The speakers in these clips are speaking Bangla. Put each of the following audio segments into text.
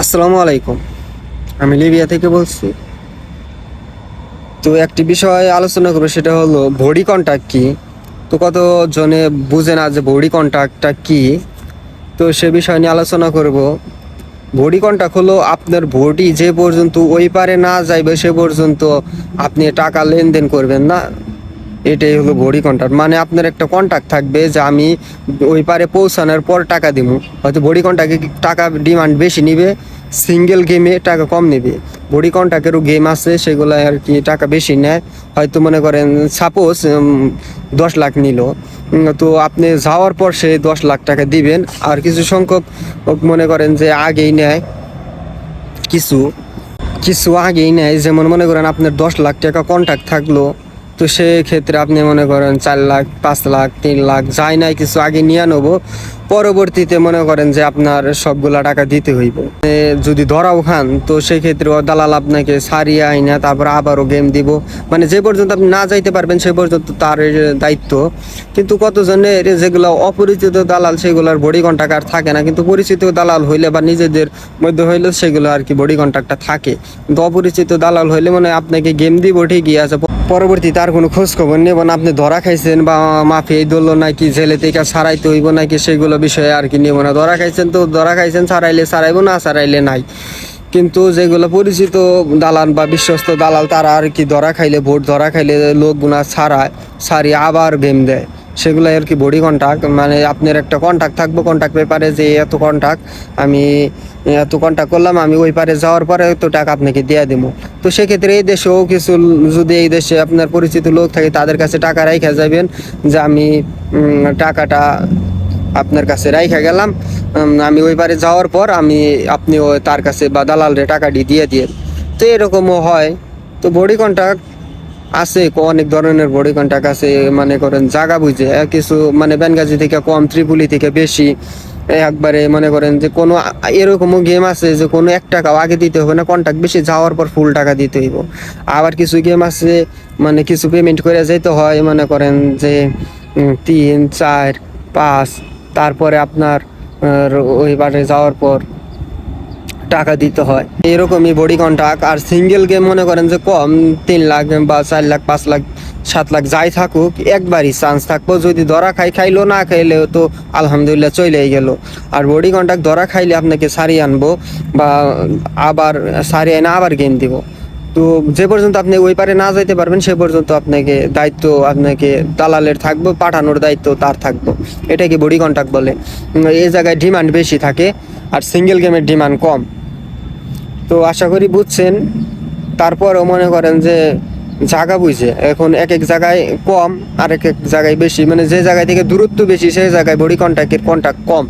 আসসালামু আলাইকুম। আমি লিবিয়া থেকে বলছি। তো একটি বিষয় আলোচনা করব, সেটা হলো বডি কন্ট্যাক্ট কি? তো কত জনে বুঝে না যে বডি কন্ট্যাক্টটা কি? তো সে বিষয় নিয়ে আলোচনা করব। বডি কন্ট্যাক্ট হলো আপনার বডি যে পর্যন্ত ওই পারে না যাইবে, সে পর্যন্ত আপনি টাকা লেনদেন করবেন না। এটাই হলো বডি কন্ট্রাক্ট মানে আপনার একটা কন্ট্রাক্ট থাকবে যে আমি ওই পারে পৌঁছানোর পর টাকা দিব হয়তো বডি কন্ট্যাক্টে টাকা ডিমান্ড বেশি নিবে সিঙ্গেল গেমে টাকা কম নেবে। বডি কন্ট্যাক্টেরও গেম আছে, সেগুলো আর কি টাকা বেশি নেয়। হয়তো মনে করেন সাপোজ দশ লাখ নিল। তো আপনি যাওয়ার পর সে দশ লাখ টাকা দিবেন। আর কিছু সংখ্যক মনে করেন যে আগেই নেয়। কিছু কিছু আগেই নেয়। যেমন মনে করেন আপনার দশ লাখ টাকা কন্ট্রাক্ট থাকল। তো সেক্ষেত্রে আপনি মনে করেন চার লাখ, পাঁচ লাখ, তিন লাখ, যাই নাই কিছু আগে নিয়ে নেব। পরবর্তীতে মনে করেন যে আপনার সবগুলা টাকা দিতে হইব। যদি ধরাও খান, তো সেক্ষেত্রে দালাল আপনাকে সারিয়ে আইনা, তারপর আবারও গেম দিব। মানে যে পর্যন্ত আপনি না যাইতে পারবেন, সে পর্যন্ত তার দায়িত্ব। কিন্তু কতজনের যেগুলো অপরিচিত দালাল, সেগুলোর বডি কন্ট্যাক্ট আর থাকে না। কিন্তু পরিচিত দালাল হইলে বা নিজেদের মধ্যে হইলে সেগুলো আর কি বডি কন্ট্যাক্টটা থাকে। কিন্তু অপরিচিত দালাল হইলে মানে আপনাকে গেম দিব ঠিকই আছে। পরবর্তী তার কোনো খোঁজ খবর নেব না। আপনি ধরা খাইছেন বা মাফি এই ধরলো নাকি জেলে থেকে সারাইতে হইব নাকি সেগুলো বিষয়ে আর কি নেব না। ধরা খাইছেন তো, ধরা খাইছেন, সারাইলে সারাইব, না সারাইলে নাই। কিন্তু যেগুলো পরিচিত দালাল বা বিশ্বস্ত দালাল, তারা আর কি ধরা খাইলে, ভোট ধরা খাইলে লোকগুনা ছাড়ায় সারি আবার ভেম দেয়। সেগুলো আর কি বডি কন্ট্যাক্ট মানে আপনার একটা কন্ট্যাক্ট থাকব কন্ট্যাক্ট পেপারে যে এত কন্ট্যাক্ট আমি এত কন্ট্যাক্ট করলাম, আমি ওই পারে যাওয়ার পরে তো টাকা আপনাকে দিয়ে দেবো। তো সেক্ষেত্রে এই দেশেও কিছু যদি এই দেশে আপনার পরিচিত লোক থাকে, তাদের কাছে টাকা রাইখা যাবেন যে আমি টাকাটা আপনার কাছে রাইখা গেলাম আমি ওই পারে যাওয়ার পর আমি আপনি তার কাছে বা দালালরে টাকাটি দিয়ে দিয়ে তো এরকমও হয়। তো বডি কন্ট্যাক্ট আছে অনেক ধরনের বডি কন্ট্যাক্ট আছে মানে করেন জায়গা বুঝে কিছু মানে বেনগাজি থেকে কম, ত্রিপুলি থেকে বেশি একবারে মনে করেন যে কোনো এরকমও গেম আছে যে কোনো এক টাকাও আগে দিতে হবে না কন্ট্যাক্ট বেশি যাওয়ার পর ফুল টাকা দিতে হইব। আবার কিছু গেম আছে মানে কিছু পেমেন্ট করে যেতে হয়, মনে করেন যে তিন, চার, পাঁচ, তারপরে আপনার ওইবারে যাওয়ার পর টাকা দিতে হয়। এরকমই বডি কন্ট্যাক্ট আর সিঙ্গেল গেম মনে করেন যে কম, তিন লাখ বা চার লাখ, পাঁচ লাখ, সাত লাখ যাই থাকুক, একবারই চান্স থাকব। যদি ধরা খাই, খাইলো, না খাইলেও তো আলহামদুলিল্লাহ চলেই গেল। আর বডি কন্ট্যাক্ট ধরা খাইলে আপনাকে সারিয়ে আনব বা আবার সারিয়ে এনে আবার গেম দিব। তো যে পর্যন্ত আপনি ওই পারে না যাইতে পারবেন, সে পর্যন্ত আপনাকে দায়িত্ব, আপনাকে দালালের থাকব, পাঠানোর দায়িত্ব তার থাকব। এটাকে বডি কন্ট্যাক্ট বলে। এই জায়গায় ডিমান্ড বেশি থাকে, আর সিঙ্গেল গেমের ডিমান্ড কম। তো আশা করি বুঝছেন। তারপরেও মনে করেন যে জায়গা বুঝে। এখন এক এক জায়গায় কম আর এক এক জায়গায় বেশি। মানে যে জায়গায় থেকে দূরত্ব বেশি, সেই জায়গায় বডি কন্ট্যাক্টের কন্ট্যাক্ট কম।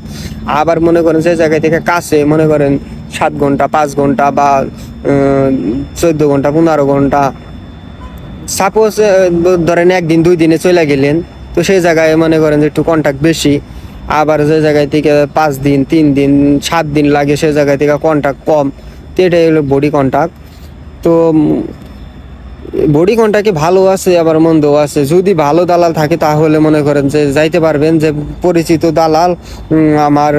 আবার মনে করেন যে জায়গায় থেকে কাছে মনে করেন সাত ঘণ্টা, পাঁচ ঘণ্টা বা চোদ্দ ঘণ্টা, পনেরো ঘণ্টা। সাপোজ ধরেন একদিন, দুই দিনে চলে গেলেন, তো সেই জায়গায় মনে করেন যে একটু কন্ট্যাক্ট বেশি। আবার যে জায়গায় থেকে পাঁচ দিন, তিন দিন, সাত দিন লাগে, সেই জায়গায় থেকে কন্ট্যাক্ট কম। তো এটাই হলো বডি কন্ট্যাক্ট তো বডি কন্ট্যাক্টে ভালো আছে, আবার মন্দও আছে? যদি ভালো দালাল থাকে, তাহলে মনে করেন যে যাইতে পারবেন যে পরিচিত দালাল আমার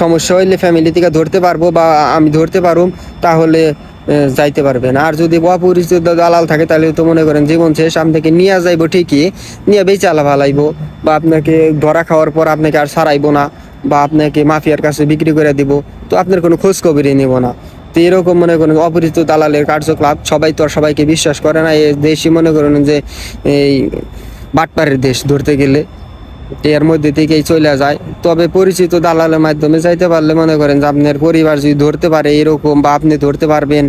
সমস্যা হইলে ফ্যামিলি থেকে ধরতে পারব বা আমি ধরতে পারুম, তাহলে যাইতে পারবেন। আর যদি অপরিচিত দালাল থাকে, তাহলে তো মনে করেন জীবন শেষ আপনাকে নিয়ে যাইবো ঠিকই, নিয়ে বেচালা ভালাইবো বা আপনাকে ধরা খাওয়ার পর আপনাকে আর সারাইবো না বা আপনাকে মাফিয়ার কাছে বিক্রি করে দিব, তো আপনার কোনো খোঁজ খবরই নেব না। তো এরকম মনে করেন অপরিচিত দালালের কার্যকলাপ, সবাই তো আর সবাইকে বিশ্বাস করে না। এই দেশই মনে করেন যে এই বাটপাড়ের দেশ ধরতে গেলে। এর মধ্যে থেকেই চলে যায়। তবে পরিচিত দালালের মাধ্যমে যাইতে পারলে মনে করেন যে আপনার পরিবার যদি ধরতে পারে এরকম বা আপনি ধরতে পারবেন